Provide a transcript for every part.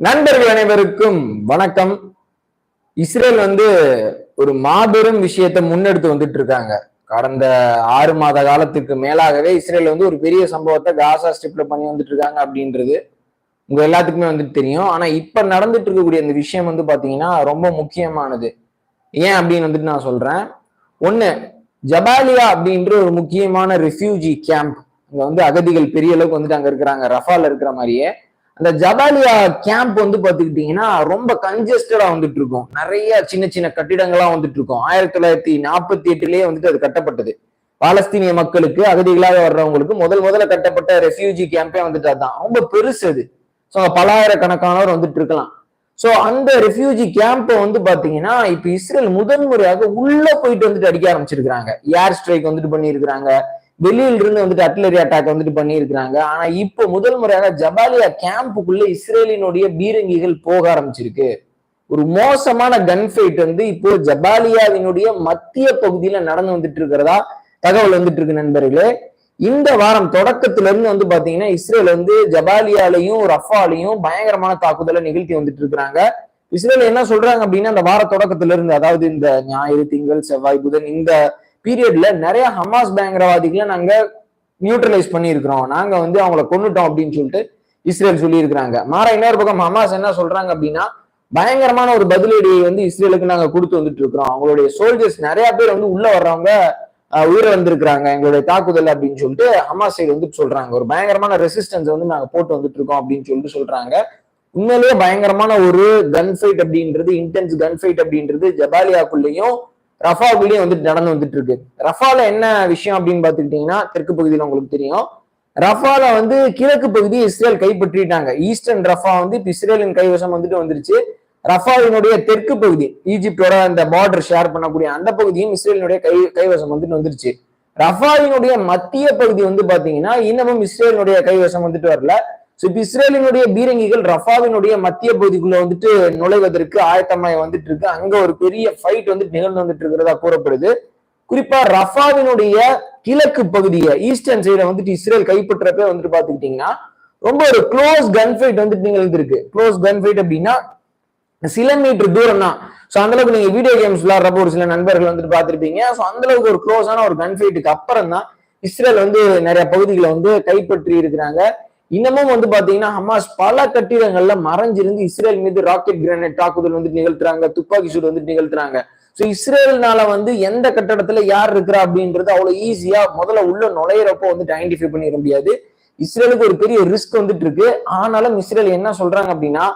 நண்பர்கள் அனைவருக்கும் வணக்கம். இஸ்ரேல் வந்து ஒரு மாபெரும் விஷயத்தை முன்னெடுத்து வந்துட்டு இருக்காங்க. கடந்த ஆறு மாத காலத்துக்கு மேலாகவே இஸ்ரேல் வந்து ஒரு பெரிய சம்பவத்தை காசா ஸ்ட்ரிப்ல பண்ணி வந்துட்டு இருக்காங்க அப்படின்றது உங்க எல்லாத்துக்குமே வந்துட்டு தெரியும். ஆனா இப்ப நடந்துட்டு இருக்கக்கூடிய இந்த விஷயம் வந்து பாத்தீங்கன்னா ரொம்ப முக்கியமானது. ஏன் அப்படின்னு வந்துட்டு நான் சொல்றேன். ஒண்ணு ஜபாலியா அப்படின்ற ஒரு முக்கியமான ரெஃப்யூஜி கேம்ப் அங்க வந்து அகதிகள் பெரிய அளவுக்கு வந்துட்டு அங்க இருக்கிறாங்க. ரஃபால இருக்கிற மாதிரியே. அந்த ஜபாலியா கேம்ப் வந்து பாத்துக்கிட்டீங்கன்னா ரொம்ப கன்ஜஸ்டடா வந்துட்டு இருக்கும் நிறைய சின்ன சின்ன கட்டிடங்களா வந்துட்டு இருக்கும் ஆயிரத்தி தொள்ளாயிரத்தி நாற்பத்தி எட்டுலயே வந்துட்டு அது கட்டப்பட்டது. பாலஸ்தீனிய மக்களுக்கு அகதிகளாக வர்றவங்களுக்கு முதல் முதல்ல கட்டப்பட்ட ரெஃப்யூஜி கேம்பே வந்துட்டு அதுதான் ரொம்ப பெருசு அது. ஸோ பலாயிரக்கணக்கானவர் வந்துட்டு இருக்கலாம் ஸோ அந்த ரெஃப்யூஜி கேம்பை வந்து பாத்தீங்கன்னா இப்போ இஸ்ரேல் முதன்முறையாக உள்ள போயிட்டு வந்துட்டு அடிக்க ஆரம்பிச்சிருக்கிறாங்க. ஏர் ஸ்ட்ரைக் வந்துட்டு பண்ணியிருக்கிறாங்க. வெளியில இருந்து வந்துட்டு அட்லரி அட்டாக் வந்துட்டு பண்ணியிருக்கிறாங்க. ஆனா இப்போ முதல் முறையாக ஜபாலியா கேம்புக்குள்ள இஸ்ரேலினுடைய பீரங்கிகள் போக ஆரம்பிச்சிருக்கு. ஒரு மோசமான கன் ஃபைட் வந்து இப்போ ஜபாலியாவினுடைய மத்திய பகுதியில நடந்து வந்துட்டு இருக்கிறதா தகவல் வந்துட்டு இருக்கு நண்பர்களே. இந்த வாரம் தொடக்கத்துல இருந்து வந்து பாத்தீங்கன்னா இஸ்ரேல் வந்து ஜபாலியாலையும் ரஃபாலையும் பயங்கரமான தாக்குதலை நிகழ்த்தி வந்துட்டு இருக்கிறாங்க. இஸ்ரேல் என்ன சொல்றாங்க அப்படின்னா அந்த வார தொடக்கத்துல இருந்து அதாவது இந்த ஞாயிறு திங்கள் செவ்வாய் புதன் இந்த பீரியட்ல நிறைய ஹமாஸ் பயங்கரவாதிகளை நாங்க நியூட்ரலைஸ் பண்ணியிருக்கிறோம். நாங்க வந்து அவங்கள கொண்டுட்டோம் அப்படின்னு சொல்லிட்டு இஸ்ரேல் சொல்லியிருக்கிறாங்க. மாற இன்னொரு பக்கம் ஹமாஸ் என்ன சொல்றாங்க அப்படின்னா பயங்கரமான ஒரு பதிலடியை வந்து இஸ்ரேலுக்கு நாங்க கொடுத்து வந்துட்டு இருக்கிறோம் அவங்களுடைய சோல்ஜர்ஸ் நிறைய பேர் வந்து உள்ள வர்றவங்க உயிரை வந்திருக்கிறாங்க எங்களுடைய தாக்குதல் அப்படின்னு சொல்லிட்டு ஹமாஸ் சைடு வந்துட்டு சொல்றாங்க. ஒரு பயங்கரமான ரெசிஸ்டன்ஸ் வந்து நாங்க போட்டு வந்துட்டு இருக்கோம் அப்படின்னு சொல்லிட்டு சொல்றாங்க. உண்மையிலேயே பயங்கரமான ஒரு கன் ஃபைட் அப்படின்றது இன்டென்ஸ் கன் ஃபைட் அப்படின்றது ஜபாலியாக்குள்ளேயும் ரஃபாவுக்குள்ளேயும் வந்துட்டு நடந்து வந்துட்டு இருக்கு ரஃபால என்ன விஷயம் அப்படின்னு பாத்துக்கிட்டீங்கன்னா தெற்கு பகுதியில் உங்களுக்கு தெரியும். ரஃபால வந்து கிழக்கு பகுதி இஸ்ரேல் கைப்பற்றிட்டாங்க. ஈஸ்டர்ன் ரஃபா வந்து இப்ப இஸ்ரேலின் கைவசம் வந்துட்டு வந்துருச்சு. ரஃபாவினுடைய தெற்கு பகுதி ஈஜிப்டோட அந்த பார்டர் ஷேர் பண்ணக்கூடிய அந்த பகுதியும் இஸ்ரேலினுடைய கை கைவசம் வந்துட்டு வந்துருச்சு. ரஃபாவினுடைய மத்திய பகுதி வந்து பாத்தீங்கன்னா இன்னமும் இஸ்ரேலினுடைய கைவசம் வந்துட்டு வரல. ஸோ இப்ப இஸ்ரேலினுடைய பீரங்கிகள் ரஃபாவினுடைய மத்திய பகுதிக்குள்ள வந்துட்டு நுழைவதற்கு ஆயத்தமாய் வந்துட்டு இருக்கு. அங்க ஒரு பெரிய ஃபைட் வந்துட்டு நிகழ்ந்து வந்துட்டு இருக்கிறதா கூறப்படுது. குறிப்பா ரஃபாவினுடைய கிழக்கு பகுதியை ஈஸ்டர்ன் சைட வந்துட்டு இஸ்ரேல் கைப்பற்றப்ப வந்துட்டு பாத்துக்கிட்டீங்கன்னா ரொம்ப ஒரு க்ளோஸ் கன் ஃபைட் வந்துட்டு நிகழ்ந்து இருக்கு க்ளோஸ் கன் ஃபைட் அப்படின்னா சில மீட்டர் தூரம் தான் ஸோ அந்த அளவுக்கு நீங்க வீடியோ கேம்ஸ் விளாடுறப்ப ஒரு சில நண்பர்கள் வந்துட்டு பார்த்துருப்பீங்க. ஸோ அந்த அளவுக்கு ஒரு க்ளோஸான ஒரு கன் ஃபைட்டுக்கு அப்புறம் தான் இஸ்ரேல் வந்து நிறைய பகுதிகளை வந்து கைப்பற்றி இருக்கிறாங்க. இன்னமும் வந்து பாத்தீங்கன்னா ஹமாஸ் பல கட்டிடங்கள்ல மறைஞ்சிருந்து இஸ்ரேல் மீது ராக்கெட் கிரனேட் தாக்குதல் வந்து நிகழ்த்துறாங்க துப்பாக்கி சூடு வந்து நிகழ்த்துறாங்க. ஸோ இஸ்ரேல்னால வந்து எந்த கட்டடத்துல யார் இருக்கிறா அப்படின்றது அவ்வளவு ஈஸியா முதல்ல உள்ள நுழையிறப்போ வந்துட்டு ஐடென்டிஃபை பண்ணிட முடியாது. இஸ்ரேலுக்கு ஒரு பெரிய ரிஸ்க் வந்துட்டு இருக்கு ஆனாலும் இஸ்ரேல் என்ன சொல்றாங்க அப்படின்னா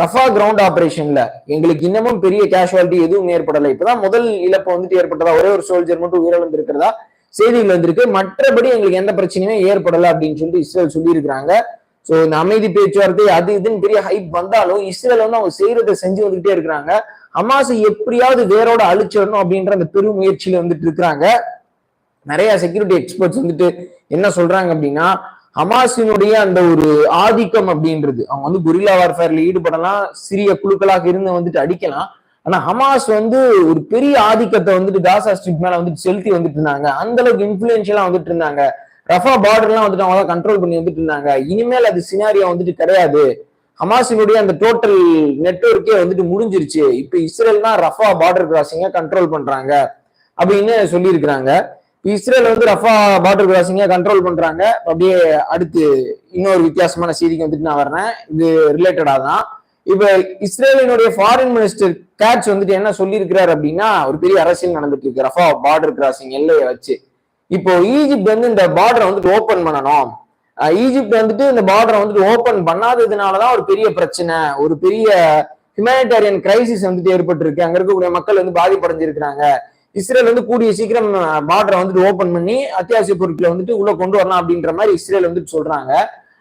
ரஃபா கிரவுண்ட் ஆபரேஷன்ல எங்களுக்கு இன்னமும் பெரிய கேஷுவாலிட்டி எதுவும் ஏற்படலை. இப்பதான் முதல் இழப்பு வந்துட்டு ஏற்பட்டதா? ஒரே ஒரு சோல்ஜர் மட்டும் உயிரிழந்து இருக்கிறதா செய்திகள் வந்திருக்கு. மற்றபடி எங்களுக்கு எந்த பிரச்சனையுமே ஏற்படலை அப்படின்னு சொல்லிட்டு இஸ்ரேல் சொல்லியிருக்கிறாங்க. ஸோ இந்த அமைதி பேச்சுவார்த்தை அது இதுன்னு பெரிய ஹைப் வந்தாலும் இஸ்ரேல் வந்து அவங்க செய்யறதை செஞ்சு வந்துகிட்டே இருக்கிறாங்க. ஹமாஸை எப்படியாவது வேரோட அழிச்சிடணும் அப்படின்ற அந்த பெரும் முயற்சியில வந்துட்டு இருக்கிறாங்க. நிறைய செக்யூரிட்டி எக்ஸ்பர்ட்ஸ் வந்துட்டு என்ன சொல்றாங்க அப்படின்னா ஹமாஸினுடைய அந்த ஒரு ஆதிக்கம் அப்படின்றது அவங்க வந்து குரில்லா வார்ஃபேர்ல ஈடுபடலாம் சிறிய குழுக்களாக இருந்து வந்துட்டு அடிக்கலாம். ஆனா ஹமாஸ் வந்து ஒரு பெரிய ஆதிக்கத்தை வந்துட்டு காசா ஸ்ட்ரிக் மேல வந்துட்டு செலுத்தி வந்துட்டு இருந்தாங்க. அந்த அளவுக்கு இன்ஃபுளுன்ஷியலா வந்துட்டு இருந்தாங்க. ரஃபா பார்டர்லாம் வந்துட்டு அவங்க கண்ட்ரோல் பண்ணி வந்துட்டு இருந்தாங்க. இனிமேல் அது சினாரியா வந்துட்டு கிடையாது. ஹமாஸினுடைய அந்த டோட்டல் நெட்ஒர்க்கே வந்துட்டு முடிஞ்சிருச்சு. இப்ப இஸ்ரேல் தான் ரஃபா பார்டர் கிராசிங்க கண்ட்ரோல் பண்றாங்க. அப்படின்னு சொல்லியிருக்கிறாங்க. இஸ்ரேல் வந்து ரஃபா பார்டர் கிராசிங்க கண்ட்ரோல் பண்றாங்க. அப்படியே அடுத்து இன்னொரு வித்தியாசமான செய்திக்கு வந்துட்டு நான் வர்றேன். இது ரிலேட்டடா தான் இப்ப இஸ்ரேலினுடைய ஃபாரின் மினிஸ்டர் கேட்ச் வந்துட்டு என்ன சொல்லியிருக்கிறார் அப்படின்னா ஒரு பெரிய அரசியல் நடந்துட்டு இருக்கு. ரஃபா பார்டர் கிராசிங் எல்லையை வச்சு. இப்போ ஈஜிப்ட் வந்து இந்த பார்டரை வந்துட்டு ஓபன் பண்ணணும். ஈஜிப்ட் வந்துட்டு இந்த பார்டரை வந்துட்டு ஓபன் பண்ணாததுனாலதான் ஒரு பெரிய பிரச்சனை ஒரு பெரிய ஹியூமனிடேரியன் கிரைசிஸ் வந்துட்டு ஏற்பட்டிருக்கு. அங்க இருக்கக்கூடிய மக்கள் வந்து பாதிப்படைஞ்சிருக்கிறாங்க. இஸ்ரேல் வந்து கூடிய சீக்கிரம் பார்டரை வந்துட்டு ஓபன் பண்ணி அத்தியாவசிய பொருட்களை வந்துட்டு உள்ள கொண்டு வரலாம் அப்படின்ற மாதிரி இஸ்ரேல் வந்துட்டு சொல்றாங்க.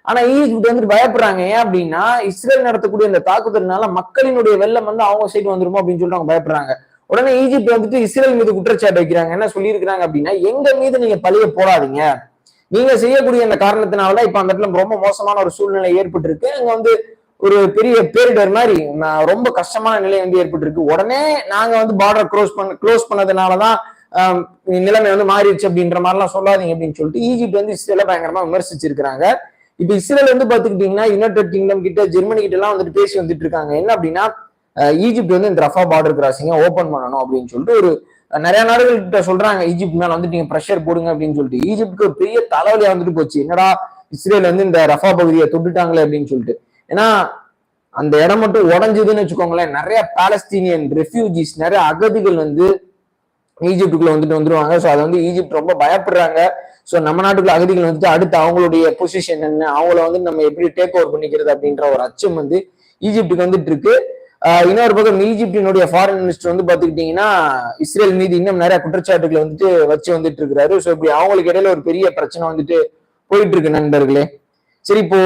ஆனா ஈஜிப்ட் வந்துட்டு பயப்படுறாங்க. ஏன் அப்படின்னா இஸ்ரேல் நடத்தக்கூடிய இந்த தாக்குதல்னால மக்களினுடைய வெள்ளம் வந்து அவங்க சைடு வந்துருமோ அப்படின்னு சொல்லிட்டு அவங்க பயப்படுறாங்க. உடனே ஈஜிப்ட் வந்துட்டு இஸ்ரேல் மீது குற்றச்சாட்டு வைக்கிறாங்க. என்ன சொல்லியிருக்கிறாங்க அப்படின்னா எங்க மீது நீங்க பழிய போடாதீங்க. நீங்க செய்யக்கூடிய அந்த காரணத்தினாலதான் இப்ப அந்த இடத்துல ரொம்ப மோசமான ஒரு சூழ்நிலை ஏற்பட்டிருக்கு. அங்க வந்து ஒரு பெரிய பேரிடர் மாதிரி ரொம்ப கஷ்டமான நிலை வந்து ஏற்பட்டிருக்கு. உடனே நாங்க வந்து பார்டர் க்ளோஸ் பண்ண க்ளோஸ் பண்ணதுனாலதான் நிலைமை வந்து மாறிடுச்சு அப்படின்ற மாதிரிலாம் சொல்லாதீங்க அப்படின்னு சொல்லிட்டு ஈஜிப்ட் வந்து இஸ்ரேல பயங்கரமா விமர்சிச்சிருக்கிறாங்க. இப்ப இஸ்ரேல் வந்து பாத்துக்கிட்டீங்கன்னா யுனைடெட் கிங்டம் கிட்ட ஜெர்மனி கிட்ட எல்லாம் வந்துட்டு பேசி வந்துட்டு இருக்காங்க. என்ன அப்படின்னா ஈஜிப்ட் வந்து இந்த ரஃபா பார்டர் கிராசிங்க ஓபன் பண்ணணும் அப்படின்னு சொல்லிட்டு ஒரு நிறைய நாடுகள் கிட்ட சொல்றாங்க. ஈஜிப்ட் மேல வந்துட்டு நீங்க ப்ரெஷர் போடுங்க அப்படின்னு சொல்லிட்டு. ஈஜிப்ட்க்கு ஒரு பெரிய தலைவலியா வந்துட்டு போச்சு. என்னடா இஸ்ரேல் வந்து இந்த ரஃபா பகுதியை தொட்டுட்டாங்களே அப்படின்னு சொல்லிட்டு. ஏன்னா அந்த இடம் மட்டும் உடஞ்சதுன்னு வச்சுக்கோங்களேன். நிறைய பாலஸ்தீனியன் ரெஃப்யூஜிஸ் நிறைய அகதிகள் வந்து ஈஜிப்டுக்குள்ள வந்துட்டு வந்துருவாங்க. ஸோ அதை வந்து ஈஜிப்ட் ரொம்ப பயப்படுறாங்க. ஸோ நம்ம நாட்டுக்குள்ள அகதிகள் வந்துட்டு அடுத்து அவங்களுடைய பொசிஷன் என்ன? அவங்கள வந்து நம்ம எப்படி டேக் ஓவர் பண்ணிக்கிறது அப்படின்ற ஒரு அச்சம் வந்து ஈஜிப்டுக்கு வந்துட்டு இருக்கு. இன்னொரு பக்கம் ஈஜிப்டினுடைய ஃபாரின் மினிஸ்டர் வந்து பாத்துக்கிட்டீங்கன்னா இஸ்ரேல் மீது இன்னும் நிறைய குற்றச்சாட்டுகளை வந்துட்டு வச்சு வந்துட்டு இருக்கிறாரு. ஸோ இப்படி அவங்களுக்கு இடையில ஒரு பெரிய பிரச்சனை வந்துட்டு போயிட்டு இருக்கு நண்பர்களே. சரி இப்போ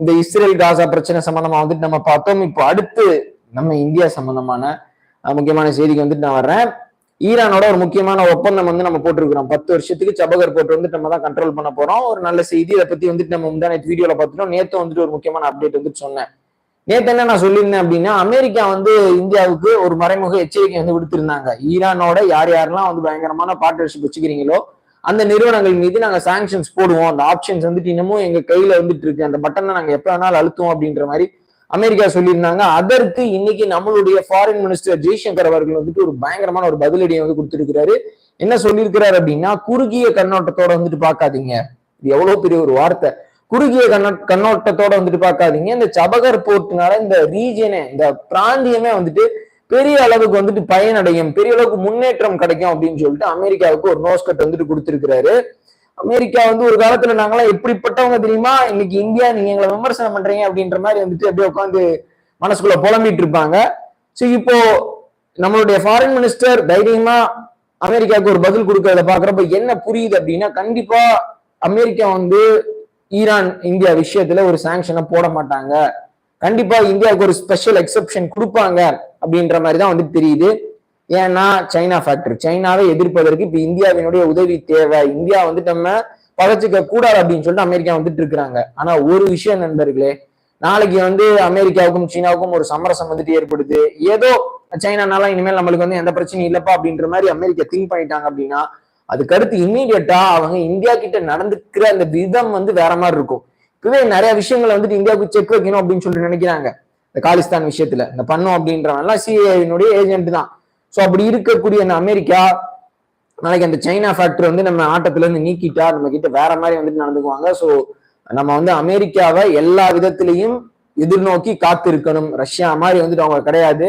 இந்த இஸ்ரேல் காசா பிரச்சனை சம்பந்தமா வந்துட்டு நம்ம பார்த்தோம். இப்போ அடுத்து நம்ம இந்தியா சம்பந்தமான முக்கியமான செய்திக்கு வந்துட்டு நான் வர்றேன். ஈரானோட ஒரு முக்கியமான ஒப்பந்தம் வந்து நம்ம போட்டிருக்கிறோம். பத்து வருஷத்துக்கு சபகர் போட்டு வந்துட்டு நம்ம தான் கண்ட்ரோல் பண்ண போறோம். ஒரு நல்ல செய்தி. இதை பத்தி வந்துட்டு நம்ம முந்தான வீடியோல பார்த்துட்டோம். நேத்து வந்துட்டு ஒரு முக்கியமான அப்டேட் வந்துட்டு சொன்னேன். நேத்து என்ன நான் சொல்லியிருந்தேன் அப்படின்னா அமெரிக்கா வந்து இந்தியாவுக்கு ஒரு மறைமுக எச்சரிக்கை வந்து விடுத்திருந்தாங்க. ஈரானோட யார் யாரெல்லாம் வந்து பயங்கரமான பார்ட்னர்ஷிப் வச்சுக்கிறீங்களோ அந்த நிறுவனங்கள் மீது நாங்க சாங்ஷன்ஸ் போடுவோம். அந்த ஆப்ஷன்ஸ் வந்துட்டு இன்னமும் எங்க கையில வந்துட்டு இருக்கு. அந்த பட்டனை நாங்க எப்ப வேணாலும் அழுத்துவோம் அப்படின்ற மாதிரி அமெரிக்கா சொல்லியிருந்தாங்க. அதற்கு இன்னைக்கு நம்மளுடைய ஃபாரின் மினிஸ்டர் ஜெய்சங்கர் அவர்கள் வந்துட்டு ஒரு பயங்கரமான ஒரு பதிலடியை வந்து கொடுத்திருக்கிறாரு. என்ன சொல்லியிருக்கிறாரு அப்படின்னா குறுகிய கண்ணோட்டத்தோட வந்துட்டு பார்க்காதீங்க. இது எவ்வளவு பெரிய ஒரு வார்த்தை. குறுகிய கண்ணோ கண்ணோட்டத்தோட வந்துட்டு பார்க்காதீங்க. இந்த சபகர் போர்ட்னால இந்த ரீஜியனே இந்த பிராந்தியமே வந்துட்டு பெரிய அளவுக்கு வந்துட்டு பயனடையும். பெரிய அளவுக்கு முன்னேற்றம் கிடைக்கும் அப்படின்னு சொல்லிட்டு அமெரிக்காவுக்கு ஒரு நோஸ்கட் வந்துட்டு கொடுத்திருக்கிறாரு. அமெரிக்கா வந்து ஒரு காலத்துல நாங்களாம் எப்படிப்பட்டவங்க தெரியுமா? இன்னைக்கு இந்தியா நீங்க எங்களை விமர்சனம் பண்றீங்க அப்படின்ற மாதிரி வந்துட்டு அப்படியே உட்காந்து மனசுக்குள்ள புலம்பிட்டு இருப்பாங்க. ஸோ இப்போ நம்மளுடைய ஃபாரின் மினிஸ்டர் தைரியமா அமெரிக்காவுக்கு ஒரு பதில் கொடுக்கறத பாக்குறப்ப என்ன புரியுது அப்படின்னா கண்டிப்பா அமெரிக்கா வந்து ஈரான் இந்தியா விஷயத்துல ஒரு சாங்ஷனை போட மாட்டாங்க. கண்டிப்பா இந்தியாவுக்கு ஒரு ஸ்பெஷல் எக்ஸப்ஷன் கொடுப்பாங்க அப்படின்ற மாதிரி தான் வந்து தெரியுது. ஏன்னா சைனா ஃபேக்டர் சைனாவை எதிர்ப்பதற்கு இப்ப இந்தியாவினுடைய உதவி தேவை. இந்தியா வந்துட்டு நம்ம பகச்சுக்க கூடாது அப்படின்னு சொல்லிட்டு அமெரிக்கா வந்துட்டு இருக்கிறாங்க. ஆனா ஒரு விஷயம் நண்பர்களே நாளைக்கு வந்து அமெரிக்காவுக்கும் சீனாவுக்கும் ஒரு சமரசம் வந்துட்டு ஏற்படுது. ஏதோ சைனானால இனிமேல் நம்மளுக்கு வந்து எந்த பிரச்சனையும் இல்லப்பா அப்படின்ற மாதிரி அமெரிக்கா திங்க் பண்ணிட்டாங்க அப்படின்னா அதுக்கு அடுத்து இம்மீடியட்டா அவங்க இந்தியா கிட்ட நடந்துக்கிற அந்த விதம் வந்து வேற மாதிரி இருக்கும். இப்பவே நிறைய விஷயங்களை வந்துட்டு இந்தியாவுக்கு செக் வைக்கணும் அப்படின்னு சொல்லிட்டு நினைக்கிறாங்க. இந்த காலிஸ்தான் விஷயத்துல. இந்த பண்ணும் அப்படின்றவன் எல்லாம் சிஏனுடைய ஏஜென்ட் தான். ஸோ அப்படி இருக்கக்கூடிய அந்த அமெரிக்கா நாளைக்கு அந்த சைனா ஃபேக்டர் வந்து நம்ம ஆட்டத்துல இருந்து நீக்கிட்டா நம்ம கிட்ட வேற மாதிரி வந்துட்டு நடந்துக்குவாங்க. ஸோ நம்ம வந்து அமெரிக்காவை எல்லா விதத்திலையும் எதிர்நோக்கி காத்து இருக்கணும் ரஷ்யா மாதிரி வந்துட்டு அவங்க கிடையாது.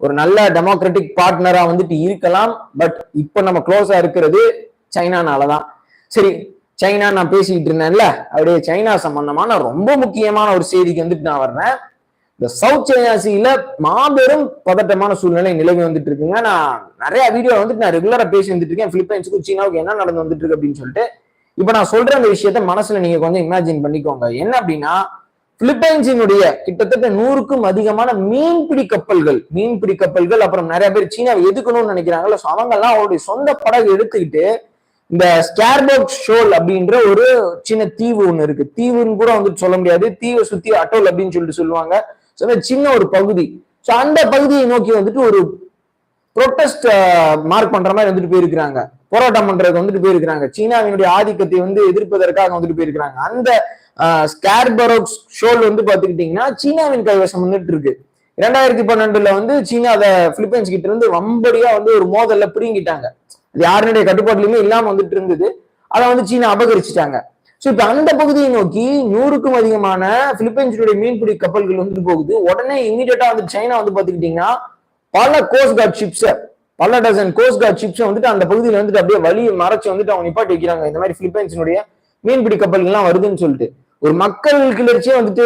ஒரு நல்ல டெமோக்ராட்டிக் பார்ட்னரா வந்துட்டு இருக்கலாம். பட் இப்போ நம்ம க்ளோஸா இருக்கிறது சைனானாலதான். சரி சைனா நான் பேசிக்கிட்டு இருந்தேன்ல அப்படியே சைனா சம்பந்தமான ரொம்ப முக்கியமான ஒரு செய்திக்கு வந்துட்டு நான் வர்றேன். இந்த சவுத் சைனாசியில மாபெரும் பதட்டமான சூழ்நிலை நிலவி வந்துட்டு இருக்குங்க. நான் நிறைய வீடியோ வந்துட்டு நான் ரெகுலரா பேசி வந்துட்டு இருக்கேன். பிலிப்பைன்ஸுக்கும் சீனாவுக்கு என்ன நடந்து வந்துட்டு இருக்கு அப்படின்னு சொல்லிட்டு. இப்ப நான் சொல்ற அந்த விஷயத்த மனசுல நீங்க கொஞ்சம் இமேஜின் பண்ணிக்கோங்க. என்ன அப்படின்னா பிலிப்பைன்ஸினுடைய கிட்டத்தட்ட நூறுக்கும் அதிகமான மீன்பிடி கப்பல்கள் மீன்பிடி கப்பல்கள் அப்புறம் நிறைய பேர் சீனாவை எதுக்கணும்னு நினைக்கிறாங்கல்ல. ஸோ அவங்கெல்லாம் அவருடைய சொந்த படகு எடுத்துக்கிட்டு இந்த ஸ்கேர்பர்க் ஷோல் அப்படின்ற ஒரு சின்ன தீவு ஒண்ணு இருக்கு. தீவுன்னு கூட வந்துட்டு சொல்ல முடியாது. தீவை சுத்தி அட்டோல் அப்படின்னு சொல்லிட்டு சொல்லுவாங்க. சின்ன ஒரு பகுதி. ஸோ அந்த பகுதியை நோக்கி வந்துட்டு ஒரு ப்ரொட்டஸ்ட் மார்க் பண்ற மாதிரி வந்துட்டு போயிருக்கிறாங்க. போராட்டம் பண்றது வந்துட்டு போயிருக்கிறாங்க. சீனாவினுடைய ஆதிக்கத்தை வந்து எதிர்ப்பதற்காக வந்துட்டு போயிருக்கிறாங்க. அந்த ஸ்கேர்பரோக்ஸ் ஷோல் வந்து பாத்துக்கிட்டீங்கன்னா சீனாவின் கைவசம் வந்துட்டு இருக்கு. இரண்டாயிரத்தி பன்னெண்டுல வந்து சீனா அதை பிலிப்பைன்ஸ் கிட்ட இருந்து வம்படியா வந்து ஒரு மோதல்ல பிரிங்கிட்டாங்க அது யாருடைய கட்டுப்பாட்டுலயுமே இல்லாம வந்துட்டு இருந்தது. அதை வந்து சீனா அபகரிச்சுட்டாங்க. ஸோ இப்ப அந்த பகுதியை நோக்கி நூறுக்கும் அதிகமான பிலிப்பைன்ஸுடைய மீன்பிடி கப்பல்கள் வந்துட்டு போகுது. உடனே இமீடியட்டா வந்து சைனா வந்து பாத்துக்கிட்டீங்கன்னா பல கோஸ்ட் கார்ட் ஷிப்ஸை பல டசன் கோஸ்ட் கார்ட் ஷிப்ஸை வந்துட்டு அந்த பகுதியில் வந்துட்டு அப்படியே வழியை மறைச்சு வந்துட்டு அவங்க நிப்பாட்டி வைக்கிறாங்க. இந்த மாதிரி பிலிப்பைன்ஸினுடைய மீன்பிடி கப்பல்கள்லாம் வருதுன்னு சொல்லிட்டு. ஒரு மக்கள் கிளர்ச்சியே வந்துட்டு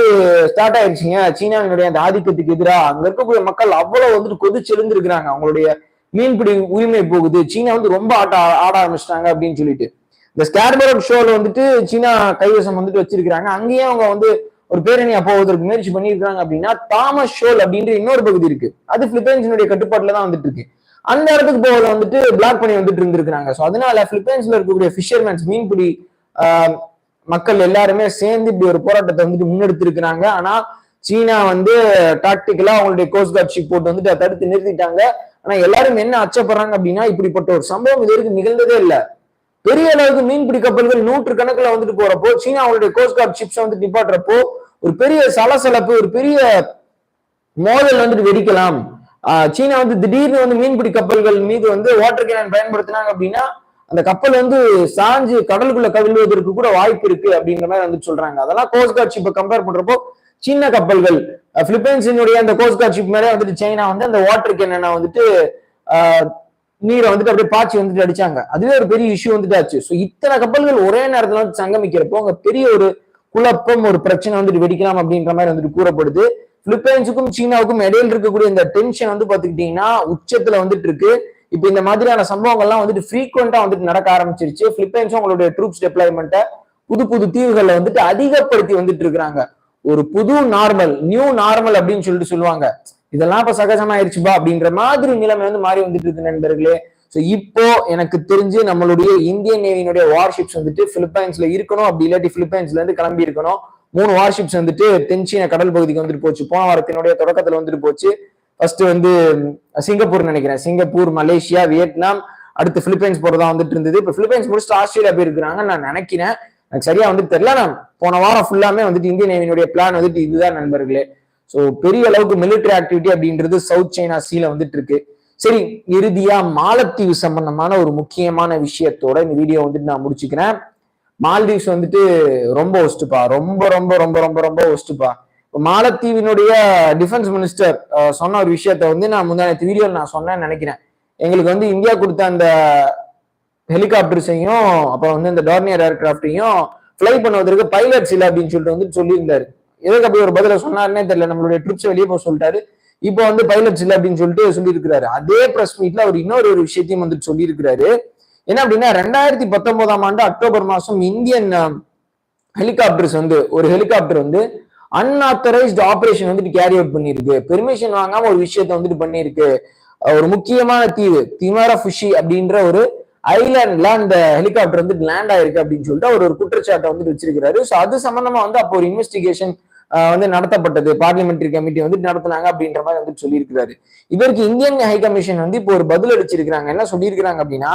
ஸ்டார்ட் ஆயிடுச்சுங்க சீனாவினுடைய அந்த ஆதிக்கத்துக்கு எதிராக. அங்க இருக்கக்கூடிய மக்கள் அவ்வளவு வந்துட்டு கொதிச்செழுந்திருக்கிறாங்க அவங்களுடைய மீன்பிடி உரிமை போகுது. சீனா வந்து ரொம்ப ஆட்ட ஆட ஆரம்பிச்சிட்டாங்க அப்படின்னு சொல்லிட்டு. இந்த ஸ்கேர்பரோக் ஷோல வந்துட்டு சீனா கைவசம் வந்துட்டு வச்சிருக்கிறாங்க. அங்கேயே அவங்க வந்து ஒரு பேரணியா போவதற்கு முயற்சி பண்ணியிருக்காங்க அப்படின்னா தாமஸ் ஷோல் அப்படின்ற இன்னொரு பகுதி இருக்கு. அது பிலிப்பைன்ஸினுடைய கட்டுப்பாட்டுல தான் வந்துட்டு இருக்கு அந்த இடத்துக்கு போவதை வந்துட்டு பிளாக் பண்ணி வந்துட்டு இருந்திருக்காங்க ஸோ அதனால பிலிப்பைன்ஸ்ல இருக்கக்கூடிய ஃபிஷர்மேன்ஸ் மீன்பிடி மக்கள் எல்லாருமே சேர்ந்து இப்படி ஒரு போராட்டத்தை வந்துட்டு முன்னெடுத்திருக்கிறாங்க. ஆனா சீனா வந்து டாக்டிக்கலா அவங்களுடைய கோஸ்ட் கார்ட் ஷிப் போட்டு வந்துட்டு அதை தடுத்து நிறுத்திட்டாங்க. ஆனா எல்லாரும் என்ன அச்சப்படுறாங்க அப்படின்னா இப்படிப்பட்ட ஒரு சம்பவம் இது வரைக்கும் நிகழ்ந்ததே இல்லை. பெரிய அளவுக்கு மீன்பிடி கப்பல்கள் நூற்று கணக்கில் வந்துட்டு போறப்போ சீனா அவங்களுடைய கோஸ்ட்கார்ட் சிப்ஸ் வந்து நிப்பாட்டுறப்போ ஒரு பெரிய சலசலப்பு ஒரு பெரிய மோதல் வந்துட்டு வெடிக்கலாம். சீனா வந்து திடீர்னு வந்து மீன்பிடி கப்பல்கள் மீது வந்து வாட்டர் கேனன் பயன்படுத்தினாங்க அப்படின்னா அந்த கப்பல் வந்து சாஞ்சு கடலுக்குள்ள கவிழ்வதற்கு கூட வாய்ப்பு இருக்கு அப்படிங்கிற மாதிரி வந்து சொல்றாங்க. அதெல்லாம் கோஸ்ட்கார்ட் ஷிப்பை கம்பேர் பண்றப்போ சின்ன கப்பல்கள் பிலிப்பைன்ஸினுடைய அந்த கோஸ்ட்கார்ட் ஷிப் மேலே வந்துட்டு சைனா வந்து அந்த வாட்டர் கேனனை வந்துட்டு நீரை வந்துட்டு அப்படியே பாய்ச்சி வந்துட்டு அடிச்சாங்க. அதுவே ஒரு பெரிய இஷ்யூ வந்துட்டு ஆச்சு ஸோ இத்தனை கப்பல்கள் ஒரே நேரத்துல வந்து சங்கமிக்கிறப்போ அங்க பெரிய ஒரு குழப்பம் ஒரு பிரச்சனை வந்துட்டு வெடிக்கலாம் அப்படின்ற மாதிரி வந்துட்டு கூறப்படுது. பிலிப்பைன்ஸுக்கும் சீனாவுக்கும் இடையில இருக்கக்கூடிய இந்த டென்ஷன் வந்து பாத்துக்கிட்டீங்கன்னா உச்சத்துல வந்துட்டு இருக்கு. இப்போ இந்த மாதிரியான சம்பவங்கள்லாம் வந்துட்டு ஃப்ரீக்வெண்டா வந்துட்டு நடக்க ஆரம்பிச்சிருச்சு. பிலிப்பைன்ஸும் அவங்களுடைய ட்ரூப்ஸ் டெப்ளாய்மெண்ட்டை புது புது தீவுகளில் வந்துட்டு அதிகப்படுத்தி வந்துட்டு இருக்கிறாங்க. ஒரு புது நார்மல் நியூ நார்மல் அப்படின்னு சொல்லிட்டு சொல்லுவாங்க. இதெல்லாம் இப்ப சகஜமாயிருச்சுப்பா அப்படின்ற மாதிரி நிலைமை வந்து மாறி வந்துட்டு இருக்கு நண்பர்களே. ஸோ இப்போ எனக்கு தெரிஞ்சு நம்மளுடைய இந்தியன் நேவியினுடைய வார்ஷிப்ஸ் வந்துட்டு பிலிப்பைன்ஸ்ல இருக்கணும். அப்படி இல்லாட்டி பிலிப்பைன்ஸ்ல இருந்து கிளம்பி இருக்கணும். மூணு வார்ஷிப்ஸ் வந்துட்டு தென்சீன கடல் பகுதிக்கு வந்துட்டு போச்சு. போன வாரத்தினுடைய தொடக்கத்துல வந்துட்டு போச்சு. ஃபர்ஸ்ட் வந்து சிங்கப்பூர் நினைக்கிறேன். சிங்கப்பூர் மலேசியா வியட்நாம் அடுத்து பிலிப்பைன்ஸ் போறதா வந்துட்டு இருந்தது. இப்போ பிலிப்பைன்ஸ் முடிச்சுட்டு ஆஸ்திரேலியா போயிருக்கிறாங்க நான் நினைக்கிறேன். எனக்கு சரியா வந்துட்டு தெரியல. நான் போன வாரம் ஃபுல்லாமே வந்துட்டு இந்தியன் நேவியினுடைய பிளான் வந்துட்டு இதுதான் நண்பர்களே. ஸோ பெரிய அளவுக்கு மிலிட்டரி ஆக்டிவிட்டி அப்படின்றது சவுத் சைனா சீல வந்துட்டு இருக்கு சரி இறுதியா மாலத்தீவு சம்பந்தமான ஒரு முக்கியமான விஷயத்தோட இந்த வீடியோ வந்துட்டு நான் முடிச்சுக்கிறேன். மால்தீவ்ஸ் வந்துட்டு ரொம்ப ஒஸ்ட்டுப்பா ரொம்ப ரொம்ப ரொம்ப ரொம்ப ரொம்ப ஒஸ்ட்டுப்பா மாலத்தீவினுடைய டிஃபென்ஸ் மினிஸ்டர் சொன்ன ஒரு விஷயத்த வந்து நான் முந்தானத்து வீடியோவில் நான் சொன்னேன்னு நினைக்கிறேன். எங்களுக்கு வந்து இந்தியா கொடுத்த அந்த ஹெலிகாப்டர்ஸையும் அப்புறம் வந்து இந்த டார்னியர் ஏர்கிராஃப்டையும் ஃப்ளை பண்ணுவதற்கு பைலட்ஸ் இல்லை அப்படின்னு சொல்லிட்டு வந்து சொல்லியிருந்தாரு. எதுக்கு அப்படி ஒரு பதில சொன்னாருன்னே தெரியல. நம்மளுடைய ட்ரிப்ஸ் வெளியே போக சொல்லிட்டாரு. இப்போ வந்து பைலட்ஸ் இல்லை அப்படின்னு சொல்லிட்டு சொல்லியிருக்கிறாரு. அதே பிரஸ் மீட்ல அவர் இன்னொரு ஒரு விஷயத்தையும் வந்துட்டு சொல்லியிருக்கிறாரு. என்ன அப்படின்னா ரெண்டாயிரத்தி பத்தொன்பதாம் ஆண்டு அக்டோபர் மாசம் இந்தியன் ஹெலிகாப்டர்ஸ் வந்து ஒரு ஹெலிகாப்டர் வந்து அன்ஆத்தரைஸ்ட் ஆபரேஷன் வந்துட்டு கேரி அவுட் பண்ணிருக்கு பெர்மிஷன் வாங்காம ஒரு விஷயத்த வந்துட்டு பண்ணிருக்கு ஒரு முக்கியமான தீவு திமாரா ஃபுஷி அப்படின்ற ஒரு ஐலாண்ட்ல அந்த ஹெலிகாப்டர் வந்து லேண்ட் ஆயிருக்கு அப்படின்னு சொல்லிட்டு அவர் ஒரு குற்றச்சாட்டை வந்துட்டு வச்சிருக்கிறாரு. ஸோ அது சம்பந்தமா வந்து அப்போ ஒரு இன்வெஸ்டிகேஷன் வந்து நடத்தப்பட்டது. பார்லிமெண்டரி கமிட்டி வந்து நடத்தினாங்க அப்படின்ற மாதிரி வந்துட்டு சொல்லியிருக்கிறாரு. இதற்கு இந்தியன் ஹை கமிஷன் வந்து இப்போ ஒரு பதில் அடிச்சிருக்கிறாங்க. என்ன சொல்லியிருக்கிறாங்க அப்படின்னா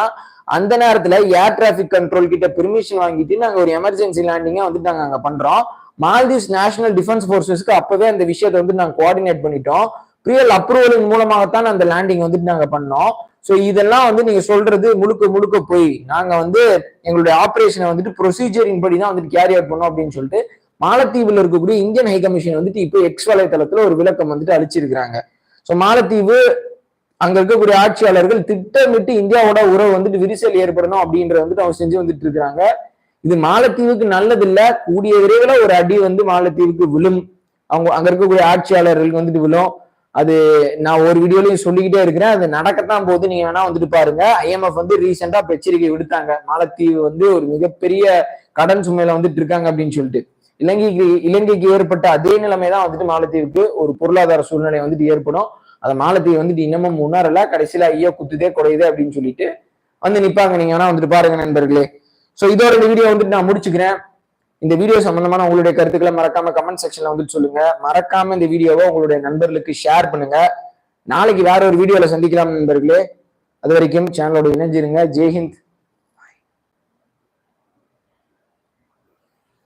அந்த நேரத்துல ஏர் டிராபிக் கண்ட்ரோல் கிட்ட பெர்மிஷன் வாங்கிட்டு நாங்க ஒரு எமர்ஜென்சி லேண்டிங்கா வந்துட்டு நாங்க அங்க பண்றோம். மால்தீவ்ஸ் நேஷனல் டிஃபென்ஸ் ஃபோர்ஸஸ்க்கு அப்பவே அந்த விஷயத்தை வந்து நாங்க கோஆர்டினேட் பண்ணிட்டோம். ப்ரியல் அப்ரூவலின் மூலமாகத்தான் அந்த லேண்டிங் வந்துட்டு நாங்க பண்ணோம். ஸோ இதெல்லாம் வந்து நீங்க சொல்றது முழுக்க முழுக்க போய். நாங்க வந்து எங்களுடைய ஆப்ரேஷனை வந்துட்டு ப்ரொசீஜரின் படி தான் வந்துட்டு கேரி அவுட் பண்ணோம் அப்படின்னு சொல்லிட்டு மாலத்தீவுல இருக்கக்கூடிய இந்தியன் ஹை கமிஷன் வந்துட்டு இப்போ எக்ஸ் வலைத்தளத்துல ஒரு விளக்கம் வந்துட்டு அழிச்சிருக்கிறாங்க ஸோ மாலத்தீவு அங்க இருக்கக்கூடிய ஆட்சியாளர்கள் திட்டமிட்டு இந்தியாவோட உறவு வந்துட்டு விரிசல் ஏற்படணும் அப்படின்றத வந்துட்டு அவங்க செஞ்சு வந்துட்டு இருக்கிறாங்க இது மாலத்தீவுக்கு நல்லது இல்ல கூடிய விரைவில் ஒரு அடி வந்து மாலத்தீவுக்கு விழும். அவங்க அங்க இருக்கக்கூடிய ஆட்சியாளர்களுக்கு வந்துட்டு விழும். அது நான் ஒரு வீடியோலையும் சொல்லிக்கிட்டே இருக்கிறேன். அது நடக்கத்தான் போது நீங்க வேணா வந்துட்டு பாருங்க. ஐஎம்எஃப் வந்து ரீசெண்டா எச்சரிக்கை விடுத்தாங்க. மாலத்தீவு வந்து ஒரு மிகப்பெரிய கடன் சுமையில வந்துட்டு இருக்காங்க அப்படின்னு சொல்லிட்டு. இலங்கைக்கு இலங்கைக்கு ஏற்பட்ட அதே நிலைமை தான் வந்துட்டு மாலத்தீவுக்கு ஒரு பொருளாதார சூழ்நிலை வந்துட்டு ஏற்படும். அதை மாலத்தீவு வந்துட்டு இன்னமும் உணரல. கடைசியில ஐயோ குத்துதே குறையுது அப்படின்னு சொல்லிட்டு வந்து நிப்பாங்க. நீங்க வேணா வந்துட்டு பாருங்க நண்பர்களே. ஸோ இதோட இந்த வீடியோ வந்துட்டு நான் முடிச்சுக்கிறேன். இந்த வீடியோ சம்பந்தமான உங்களுடைய கருத்துக்களை மறக்காம கமெண்ட் செக்ஷன்ல வந்துட்டு சொல்லுங்க. மறக்காம இந்த வீடியோவை உங்களுடைய நண்பர்களுக்கு ஷேர் பண்ணுங்க. நாளைக்கு வேற ஒரு வீடியோல சந்திக்கலாம் நண்பர்களே. அது வரைக்கும் சேனலோட இணைஞ்சிருங்க. ஜெய்ஹிந்த்.